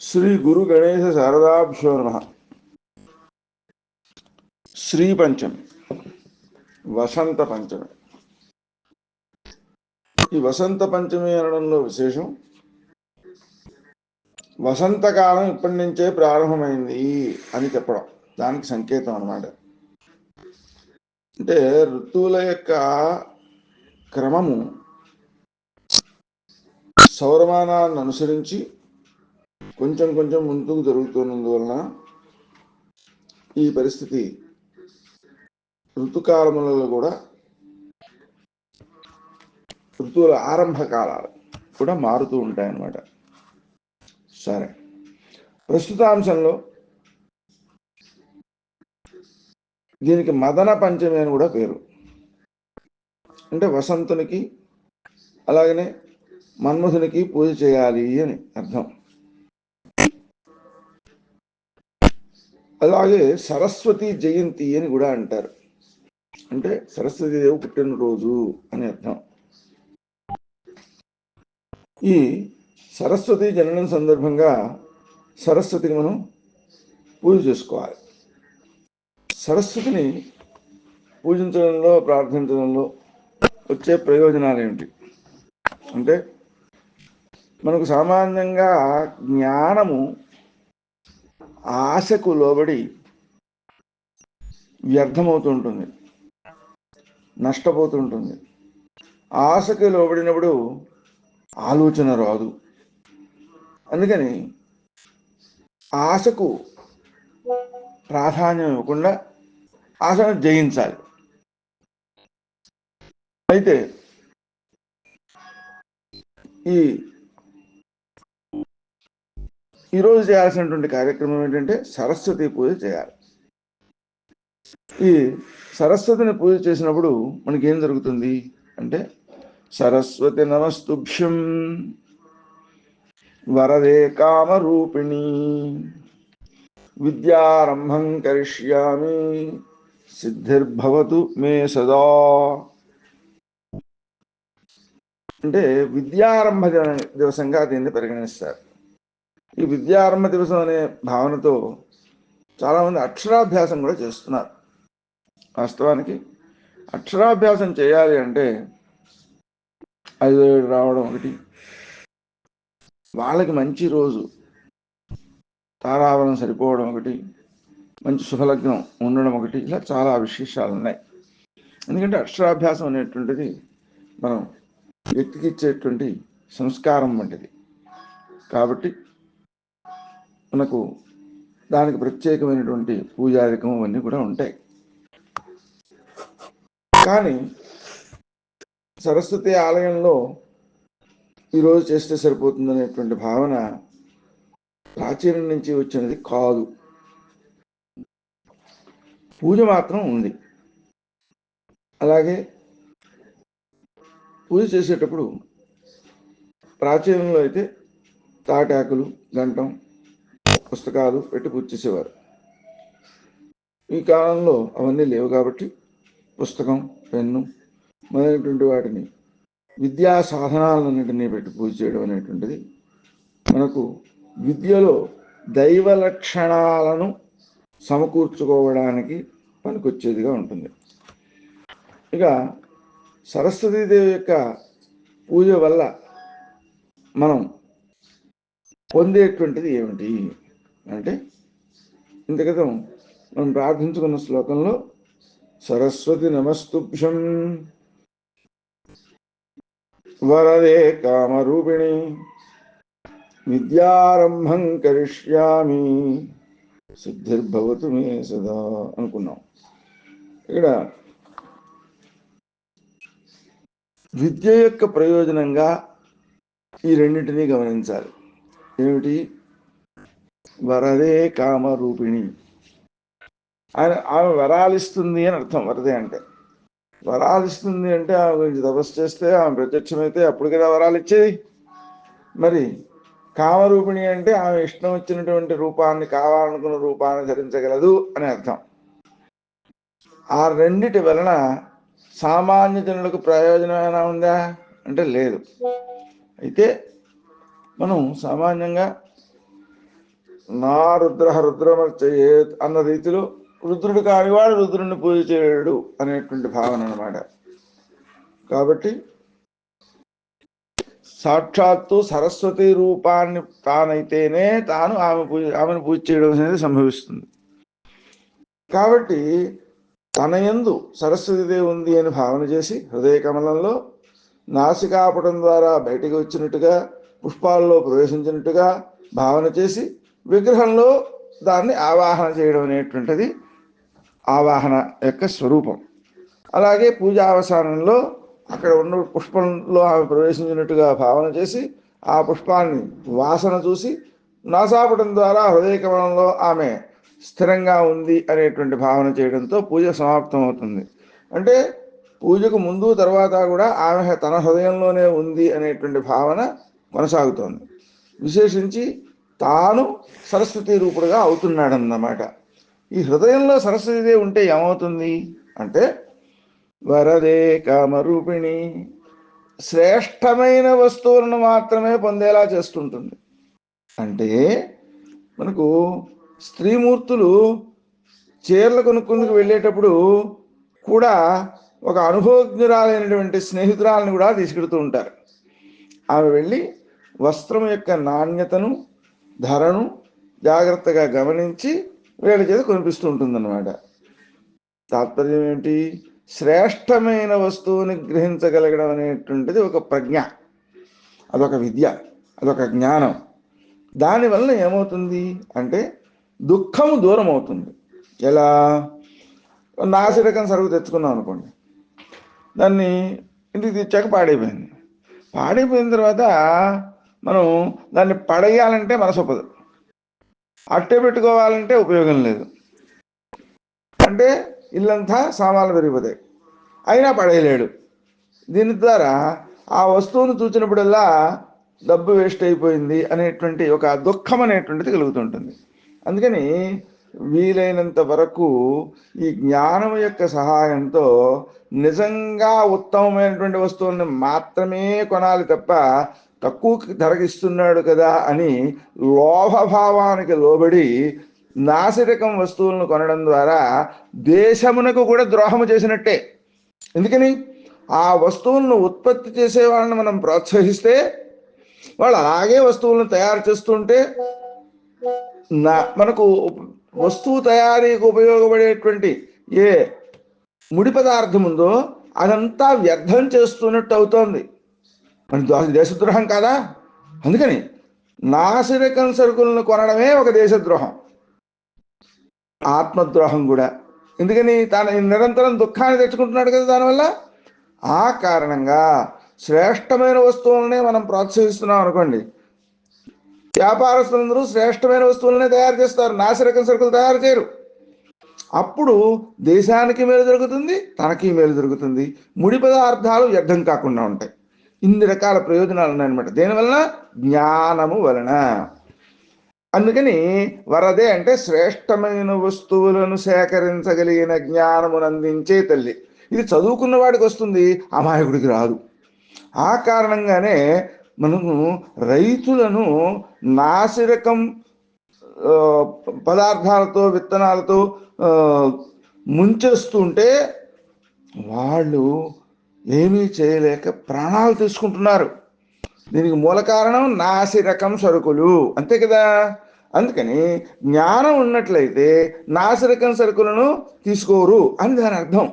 శ్రీ గురు గణేశ శారదాభ్యో నమ శ్రీ పంచమి వసంత పంచమి ఈ వసంత పంచమి అనడంలో విశేషం వసంతకాలం ఇప్పటి నుంచే ప్రారంభమైంది అని చెప్పడం. దానికి సంకేతం అన్నమాట. అంటే ఋతువుల యొక్క క్రమము సౌరమానాన్ని అనుసరించి కొంచెం కొంచెం ముందుకు జరుగుతున్నందువలన ఈ పరిస్థితి ఋతుకాలములలో కూడా ఋతువుల ఆరంభ కాలాలు కూడా మారుతూ ఉంటాయన్నమాట. సరే. ప్రస్తుతాంశంలో దీనికి మదన పంచమి అని కూడా పేరు. అంటే వసంతునికి అలాగనే మన్మధునికి పూజ చేయాలి అని అర్థం. అలాగే సరస్వతి జయంతి అని కూడా అంటారు. అంటే సరస్వతి దేవి పుట్టినరోజు అని అర్థం. ఈ సరస్వతి జననం సందర్భంగా సరస్వతికి మనం పూజ చేసుకోవాలి. సరస్వతిని పూజించడంలో ప్రార్థించడంలో వచ్చే ప్రయోజనాలు ఏమిటి? అంటే మనకు సామాన్యంగా జ్ఞానము ఆశకు లోబడి వ్యర్థమవుతుంటుంది. నష్టపోతుంటుంది. ఆశకు లోబడినప్పుడు ఆలోచన రాదు. అందుకని ఆశకు ప్రాధాన్యం ఇవ్వకుండా ఆశను జయించాలి. అయితే ఈ ఈరోజు చేయాల్సినటువంటి కార్యక్రమం ఏంటంటే సరస్వతి పూజ చేయాలి. ఈ సరస్వతిని పూజ చేసినప్పుడు మనకి ఏం జరుగుతుంది అంటే సరస్వతి నమస్తుభ్యం వరదే కామరూపిణి విద్యారంభం కరిష్యామి సిద్ధిర్భవతు మే సదా. అంటే విద్యారంభ దివసంగా దీన్ని పరిగణిస్తారు. ఈ విద్యారంభ దివసం అనే భావనతో చాలామంది అక్షరాభ్యాసం కూడా చేస్తున్నారు. వాస్తవానికి అక్షరాభ్యాసం చేయాలి అంటే ఐదు ఏడు రావడం ఒకటి. వాళ్ళకి మంచి రోజు. తారావరం సరిపోవడం ఒకటి. మంచి శుభలగ్నం ఉండడం ఒకటి. ఇలా చాలా విశేషాలు ఉన్నాయి. ఎందుకంటే అక్షరాభ్యాసం అనేటువంటిది మనం వ్యక్తికి ఇచ్చేటువంటి సంస్కారం వంటిది. కాబట్టి మనకు దానికి ప్రత్యేకమైనటువంటి పూజాధికం అవన్నీ కూడా ఉంటాయి. కానీ సరస్వతి ఆలయంలో ఈరోజు చేస్తే సరిపోతుందనేటువంటి భావన ప్రాచీనం నుంచి వచ్చినది కాదు. పూజ మాత్రం ఉంది. అలాగే పూజ చేసేటప్పుడు ప్రాచీనంలో అయితే తాటాకులు గంటం పుస్తకాలు పెట్టి పూజ చేసేవారు. ఈ కాలంలో అవన్నీ లేవు కాబట్టి పుస్తకం పెన్ను మొదలైనటువంటి వాటిని విద్యా సాధనాలన్నింటినీ పెట్టి పూజ చేయడం అనేటువంటిది మనకు విద్యలో దైవ లక్షణాలను సమకూర్చుకోవడానికి పనికొచ్చేదిగా ఉంటుంది. ఇక సరస్వతీదేవి యొక్క పూజ వల్ల మనం పొందేటువంటిది ఏమిటి? అంటే ఇంత క్రితం మనం ప్రార్థించుకున్న శ్లోకంలో సరస్వతి నమస్తుభ్యం. వరదే కామరూపిణి. విద్యారంభం కరిష్యామి. సిద్ధిర్భవతు మే సదా అనుకున్నాం. ఇక్కడ విద్య యొక్క ప్రయోజనంగా ఈ రెండింటినీ గమనించాలి. ఏమిటి? వరదే కామరూపిణి. ఆయన ఆమె వరాలిస్తుంది అని అర్థం వరదే అంటే. వరాలిస్తుంది అంటే ఆమె గురించి తపస్సు చేస్తే ఆమె ప్రత్యక్షమైతే అప్పుడు కదా వరాలు ఇచ్చేది మరి కామరూపిణి అంటే ఆమె ఇష్టం వచ్చినటువంటి రూపాన్ని కావాలనుకున్న రూపాన్ని ధరించగలదు అని అర్థం. ఆ రెండిటి వలన సామాన్య జనులకు ప్రయోజనం ఏమైనా ఉందా? అంటే లేదు. అయితే మనం సామాన్యంగా నా రుద్ర రుద్రమర్చయేత్ అన్న రీతిలో రుద్రుడు కానివాడు రుద్రుడిని పూజ చేయడు అనేటువంటి భావన అన్నమాట. కాబట్టి సాక్షాత్తు సరస్వతి రూపాన్ని తానైతేనే తాను ఆమె పూజ ఆమెను పూజ చేయడం అనేది సంభవిస్తుంది. కాబట్టి తన ఎందు సరస్వతిదేవి ఉంది అని భావన చేసి హృదయ కమలంలో నాసికాపటం ద్వారా బయటికి వచ్చినట్టుగా పుష్పాల్లో ప్రవేశించినట్టుగా భావన చేసి విగ్రహంలో దాన్ని ఆవాహన చేయడం అనేటువంటిది ఆవాహన యొక్క స్వరూపం. అలాగే పూజ అవసానంలో అక్కడ ఉన్న పుష్పంలో ఆమె ప్రవేశించినట్టుగా భావన చేసి ఆ పుష్పాన్ని వాసన చూసి నాసాపటం ద్వారా హృదయ కమలంలో ఆమె స్థిరంగా ఉంది అనేటువంటి భావన చేయడంతో పూజ సమాప్తం అవుతుంది అంటే పూజకు ముందు తర్వాత కూడా ఆమె తన హృదయంలోనే ఉంది అనేటువంటి భావన కొనసాగుతోంది. విశేషించి తాను సరస్వతి రూపుడుగా అవుతున్నాడన్నమాట. ఈ హృదయంలో సరస్వతిదేవి ఉంటే ఏమవుతుంది? అంటే వరదే కామరూపిణి శ్రేష్టమైన వస్తువులను మాత్రమే పొందేలా చేస్తుంటుంది. అంటే మనకు స్త్రీమూర్తులు చీరలు కొనుక్కుందుకు వెళ్ళేటప్పుడు కూడా ఒక అనుభవజ్ఞురాలైనటువంటి స్నేహితురాలను కూడా తీసుకెడుతూ ఉంటారు. ఆమె వెళ్ళి వస్త్రం యొక్క నాణ్యతను ధరను జాగ్రత్తగా గమనించి వీళ్ళ చేత కొనిపిస్తూ ఉంటుందన్నమాట. తాత్పర్యం ఏమిటి శ్రేష్టమైన వస్తువుని గ్రహించగలగడం అనేటువంటిది ఒక ప్రజ్ఞ. అదొక విద్య అదొక జ్ఞానం. దానివల్ల ఏమవుతుంది అంటే దుఃఖము దూరం అవుతుంది ఎలా? నాసిరకం సరుకు తెచ్చుకున్నాం అనుకోండి. దాన్ని ఇంటికి తెచ్చాక పాడైపోయింది. పాడైపోయిన తర్వాత మనం దాన్ని పడేయాలంటే మనసు ఒప్పదు. అట్టే పెట్టుకోవాలంటే ఉపయోగం లేదు. అంటే ఇల్లంతా సామాన్లు పెరిగిపోతాయి. అయినా పడేయలేడు. దీని ద్వారా ఆ వస్తువును చూచినప్పుడల్లా డబ్బు వేస్ట్ అయిపోయింది అనేటువంటి ఒక దుఃఖం అనేటువంటిది కలుగుతుంటుంది. అందుకని వీలైనంత వరకు ఈ జ్ఞానం యొక్క సహాయంతో నిజంగా ఉత్తమమైనటువంటి వస్తువులను మాత్రమే కొనాలి తప్ప తక్కువ ధరకి ఇస్తున్నాడు కదా అని లోభభావానికి లోబడి నాసిరకం వస్తువులను కొనడం ద్వారా దేశమునకు కూడా ద్రోహము చేసినట్టే. ఎందుకని? ఆ వస్తువులను ఉత్పత్తి చేసే వాళ్ళని మనం ప్రోత్సహిస్తే వాళ్ళు అలాగే వస్తువులను తయారు చేస్తుంటే నా మనకు వస్తువు తయారీకి ఉపయోగపడేటువంటి ఏ ముడి పదార్థం ఉందో అదంతా వ్యర్థం చేస్తున్నట్టు అవుతోంది. మన దేశద్రోహం కాదా? అందుకని నాసిరకం సరుకులను కొనడమే ఒక దేశద్రోహం. ఆత్మద్రోహం కూడా. ఎందుకని తన నిరంతరం దుఃఖాన్ని తెచ్చుకుంటున్నాడు కదా దానివల్ల? ఆ కారణంగా శ్రేష్టమైన వస్తువులనే మనం ప్రోత్సహిస్తున్నాం అనుకోండి. వ్యాపారస్తులందరూ శ్రేష్టమైన వస్తువులనే తయారు చేస్తారు. నాసిరకం సరుకులు తయారు చేయరు. అప్పుడు దేశానికి మేలు జరుగుతుంది తనకి మేలు జరుగుతుంది. ముడి పదార్థాలు వ్యర్థం కాకుండా ఉంటాయి. ఇన్ని రకాల ప్రయోజనాలు ఉన్నాయన్నమాట. దేనివలన? జ్ఞానము వలన. అందుకని వరదే అంటే శ్రేష్టమైన వస్తువులను సేకరించగలిగిన జ్ఞానమును అందించే తల్లి. ఇది చదువుకున్న వాడికి వస్తుంది అమాయకుడికి రాదు. ఆ కారణంగానే మనము రైతులను నాసిరకం పదార్థాలతో విత్తనాలతో ముంచేస్తుంటే వాళ్ళు ఏమీ చేయలేక ప్రాణాలు తీసుకుంటున్నారు. దీనికి మూల కారణం నాసిరకం సరుకులు. అంతే కదా? అందుకని జ్ఞానం ఉన్నట్లయితే నాసిరకం సరుకులను తీసుకోరు అని దాని అర్థం.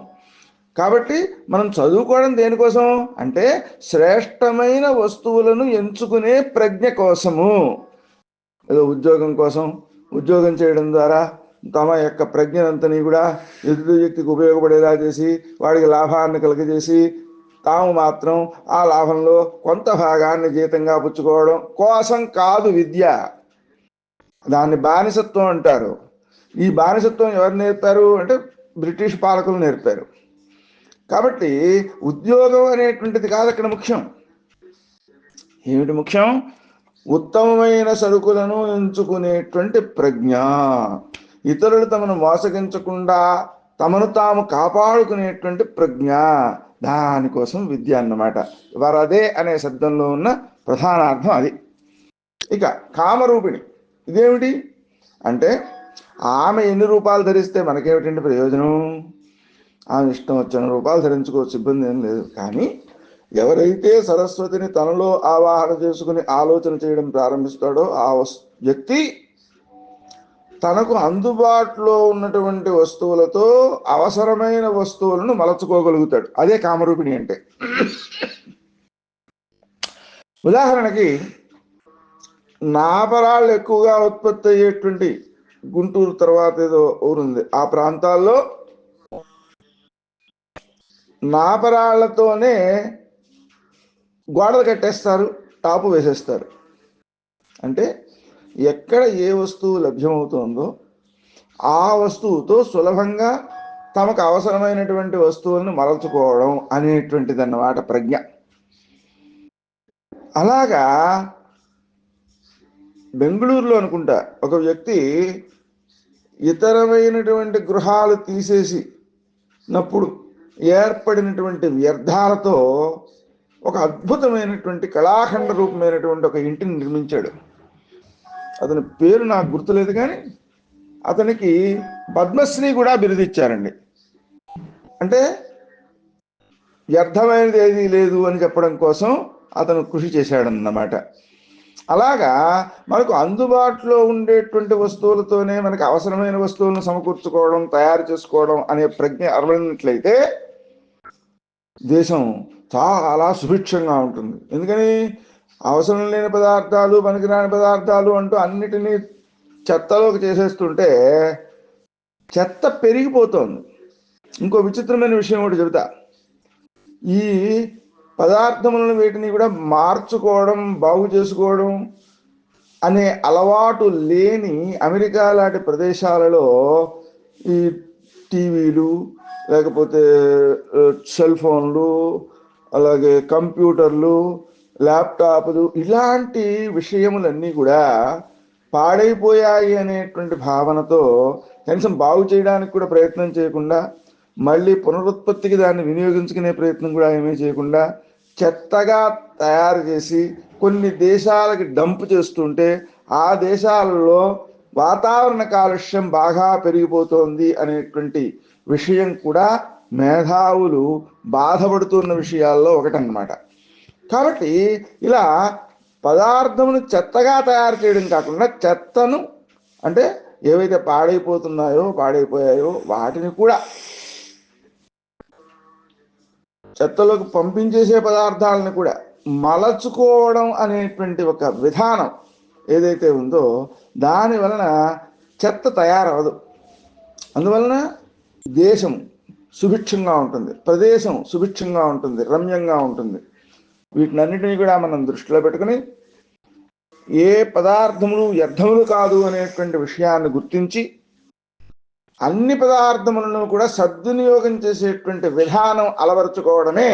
కాబట్టి మనం చదువుకోవడం దేనికోసం? అంటే శ్రేష్టమైన వస్తువులను ఎంచుకునే ప్రజ్ఞ కోసము. ఏదో ఉద్యోగం కోసం ఉద్యోగం చేయడం ద్వారా తమ యొక్క ప్రజ్ఞనంతని కూడా ఎదుటి వ్యక్తికి ఉపయోగపడేలా చేసి వాడికి లాభాన్ని కలుగజేసి తాము మాత్రం ఆ లాభంలో కొంత భాగాన్ని జీతంగా పుచ్చుకోవడం కోసం కాదు విద్య. దాన్ని బానిసత్వం అంటారు. ఈ బానిసత్వం ఎవరు నేర్పారు? అంటే బ్రిటిష్ పాలకులు నేర్పారు. కాబట్టి ఉద్యోగం అనేటువంటిది కాదు అక్కడ ముఖ్యం. ఏమిటి ముఖ్యం? ఉత్తమమైన సరుకులను ఎంచుకునేటువంటి ప్రజ్ఞ. ఇతరులు తమను మోసగించకుండా తమను తాము కాపాడుకునేటువంటి ప్రజ్ఞ దానికోసం విద్య అన్నమాట. వరదే అనే శబ్దంలో ఉన్న ప్రధానార్థం అది. ఇక కామరూపిణి ఇదేమిటి? అంటే ఆమె ఎన్ని రూపాలు ధరిస్తే మనకేమిటండి ప్రయోజనం? ఆమె ఇష్టం వచ్చిన రూపాలు ధరించుకోవచ్చు ఇబ్బంది ఏం లేదు. కానీ ఎవరైతే సరస్వతిని తనలో ఆవాహన చేసుకుని ఆలోచన చేయడం ప్రారంభిస్తాడో ఆ వస్- వ్యక్తి తనకు అందుబాటులో ఉన్నటువంటి వస్తువులతో అవసరమైన వస్తువులను మలచుకోగలుగుతాడు. అదే కామరూపిణి అంటే. ఉదాహరణకి నాపరాళ్ళు ఎక్కువగా ఉత్పత్తి అయ్యేటువంటి గుంటూరు తర్వాత ఏదో ఊరుంది ఆ ప్రాంతాల్లో నాపరాళ్ళతోనే గోడలు కట్టేస్తారు టాపు వేసేస్తారు. అంటే ఎక్కడ ఏ వస్తువు లభ్యమవుతుందో ఆ వస్తువుతో సులభంగా తమకు అవసరమైనటువంటి వస్తువులను మరల్చుకోవడం అనేటువంటిది అన్నమాట ప్రజ్ఞ. అలాగా బెంగళూరులో అనుకుంటా ఒక వ్యక్తి ఇతరమైనటువంటి గృహాలు తీసేసి నప్పుడు ఏర్పడినటువంటి వ్యర్థాలతో ఒక అద్భుతమైనటువంటి కళాఖండ రూపమైనటువంటి ఒక ఇంటిని నిర్మించాడు. అతని పేరు నాకు గుర్తులేదు కానీ అతనికి పద్మశ్రీ కూడా బిరుదిచ్చారండి. అంటే వ్యర్థమైనది ఏది లేదు అని చెప్పడం కోసం అతను కృషి చేశాడన్నమాట. అలాగా మనకు అందుబాటులో ఉండేటువంటి వస్తువులతోనే మనకు అవసరమైన వస్తువులను సమకూర్చుకోవడం తయారు చేసుకోవడం అనే ప్రజ్ఞ అరవడినట్లయితే దేశం చాలా సుభిక్షంగా ఉంటుంది. ఎందుకని? అవసరం లేని పదార్థాలు పనికిరాని పదార్థాలు అంటూ అన్నిటినీ చెత్తలోకి చేసేస్తుంటే చెత్త పెరిగిపోతోంది. ఇంకో విచిత్రమైన విషయం ఒకటి చెబుతా. ఈ పదార్థములను వీటిని కూడా మార్చుకోవడం బాగు చేసుకోవడం అనే అలవాటు లేని అమెరికా లాంటి ప్రదేశాలలో ఈ టీవీలు లేకపోతే సెల్ ఫోన్లు అలాగే కంప్యూటర్లు ల్యాప్టాప్లు ఇలాంటి విషయములన్నీ కూడా పాడైపోయాయి అనేటువంటి భావనతో కనీసం బాగు చేయడానికి కూడా ప్రయత్నం చేయకుండా మళ్ళీ పునరుత్పత్తికి దాన్ని వినియోగించుకునే ప్రయత్నం కూడా ఏమీ చేయకుండా చెత్తగా తయారు చేసి కొన్ని దేశాలకి డంప్ చేస్తుంటే ఆ దేశాలలో వాతావరణ కాలుష్యం బాగా పెరిగిపోతోంది అనేటువంటి విషయం కూడా మేధావులు బాధపడుతున్న విషయాల్లో ఒకటన్నమాట. కాబట్టి ఇలా పదార్థమును చెత్తగా తయారు చేయడం కాకుండా చెత్తను అంటే ఏవైతే పాడైపోతున్నాయో పాడైపోయాయో వాటిని కూడా చెత్తలోకి పంపించేసే పదార్థాలను కూడా మలచుకోవడం అనేటువంటి ఒక విధానం ఏదైతే ఉందో దాని వలన చెత్త తయారవదు. అందువలన దేశం సుభిక్షంగా ఉంటుంది. ప్రదేశం సుభిక్షంగా ఉంటుంది. రమ్యంగా ఉంటుంది. వీటినన్నిటినీ కూడా మనం దృష్టిలో పెట్టుకుని ఏ పదార్థములు వ్యర్థములు కాదు అనేటువంటి విషయాన్ని గుర్తించి అన్ని పదార్థములను కూడా సద్వినియోగం చేసేటువంటి విధానం అలవరుచుకోవడమే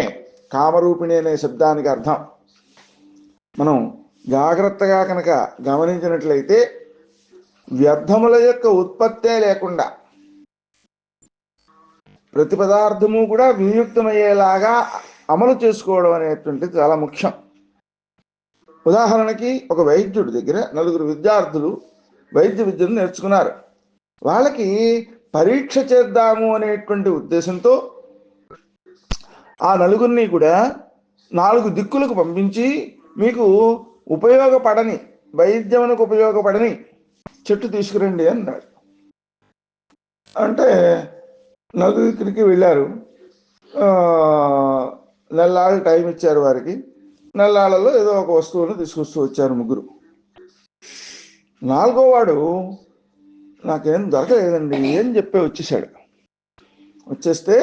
కామరూపిణి అనే శబ్దానికి అర్థం. మనం జాగ్రత్తగా కనుక గమనించినట్లయితే వ్యర్థముల యొక్క ఉత్పత్తే లేకుండా ప్రతి పదార్థము కూడా వినియుక్తమయ్యేలాగా అమలు చేసుకోవడం అనేటువంటిది చాలా ముఖ్యం. ఉదాహరణకి ఒక వైద్యుడి దగ్గర నలుగురు విద్యార్థులు వైద్య విద్యను నేర్చుకున్నారు. వాళ్ళకి పరీక్ష చేద్దాము అనేటువంటి ఉద్దేశంతో ఆ నలుగురిని కూడా నాలుగు దిక్కులకు పంపించి మీకు ఉపయోగపడని వైద్యమునకు ఉపయోగపడని చెట్టు తీసుకురండి అన్నాడు అంటే నలుగురికి వెళ్ళారు. నెల్లాళ్ళు టైం ఇచ్చారు వారికి. నెల్లాళ్ళలో ఏదో ఒక వస్తువును తీసుకొస్తూ వచ్చారు ముగ్గురు. నాలుగో వాడు నాకేం దొరకలేదండి ఏం చెప్పే వచ్చేసాడు. వచ్చేస్తే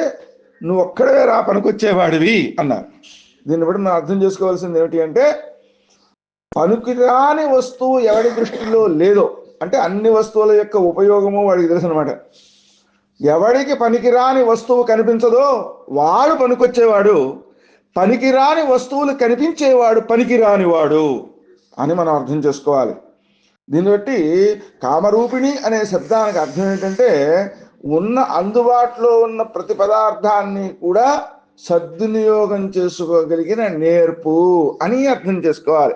నువ్వు ఒక్కడే రా పనికొచ్చేవాడివి అన్నారు. దీన్ని బట్టి మనం అర్థం చేసుకోవాల్సింది ఏమిటి అంటే పనికిరాని వస్తువు ఎవడి దృష్టిలో లేదో అంటే అన్ని వస్తువుల యొక్క ఉపయోగము వాడికి తెలుసు అనమాట ఎవడికి పనికిరాని వస్తువు కనిపించదో వాడు పనికొచ్చేవాడు. పనికిరాని వస్తువులు కనిపించేవాడు పనికిరాని వాడు అని మనం అర్థం చేసుకోవాలి. దీన్ని బట్టి కామరూపిణి అనే శబ్దానికి అర్థం ఏంటంటే ఉన్న అందుబాటులో ఉన్న ప్రతి పదార్థాన్ని కూడా సద్వినియోగం చేసుకోగలిగిన నేర్పు అని అర్థం చేసుకోవాలి.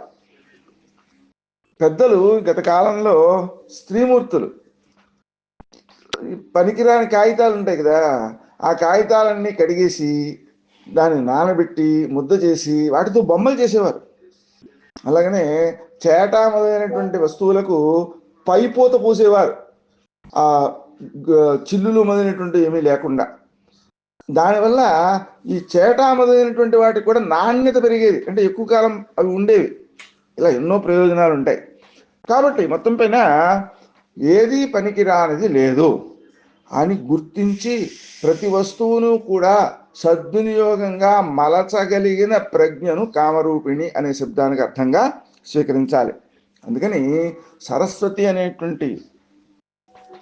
పెద్దలు గత కాలంలో స్త్రీమూర్తులు పనికిరాని కాగితాలు ఉంటాయి కదా ఆ కాగితాలన్నీ కడిగేసి దాన్ని నానబెట్టి ముద్ద చేసి వాటితో బొమ్మలు చేసేవారు. అలాగనే చేట మొదలైనటువంటి వస్తువులకు పైపోత పూసేవారు. ఆ చిల్లులు మొదలైనటువంటి ఏమీ లేకుండా. దానివల్ల ఈ చేట మొదలైనటువంటి వాటికి కూడా నాణ్యత పెరిగేది. అంటే ఎక్కువ కాలం అవి ఉండేవి. ఇలా ఎన్నో ప్రయోజనాలు ఉంటాయి కాబట్టి మొత్తం పైన ఏది పనికిరానిది లేదు. అని గుర్తించి ప్రతి వస్తువును కూడా సద్వినియోగంగా మలచగలిగిన ప్రజ్ఞను కామరూపిణి అనే శబ్దానికి అర్థంగా స్వీకరించాలి. అందుకని సరస్వతి అనేటువంటి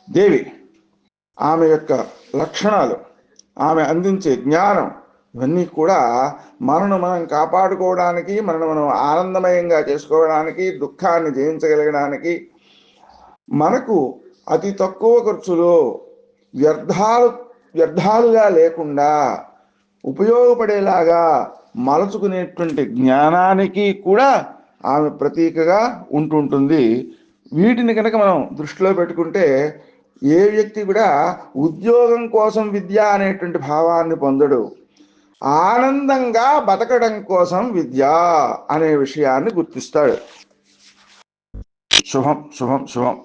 దేవి ఆమె యొక్క లక్షణాలు ఆమె అందించే జ్ఞానం ఇవన్నీ కూడా మనను మనం కాపాడుకోవడానికి మనను మనం ఆనందమయంగా చేసుకోవడానికి దుఃఖాన్ని జయించగలగడానికి మనకు అతి తక్కువ ఖర్చులో వ్యర్థాలు వ్యర్థాలుగా లేకుండా ఉపయోగపడేలాగా మలచుకునేటువంటి జ్ఞానానికి కూడా ఆమె ప్రతీకగా ఉంటుంటుంది. వీటిని కనుక మనం దృష్టిలో పెట్టుకుంటే ఏ వ్యక్తి కూడా ఉద్యోగం కోసం విద్య అనేటువంటి భావాన్ని పొందడు. ఆనందంగా బతకడం కోసం విద్య అనే విషయాన్ని గుర్తిస్తాడు. శుభం శుభం శుభం.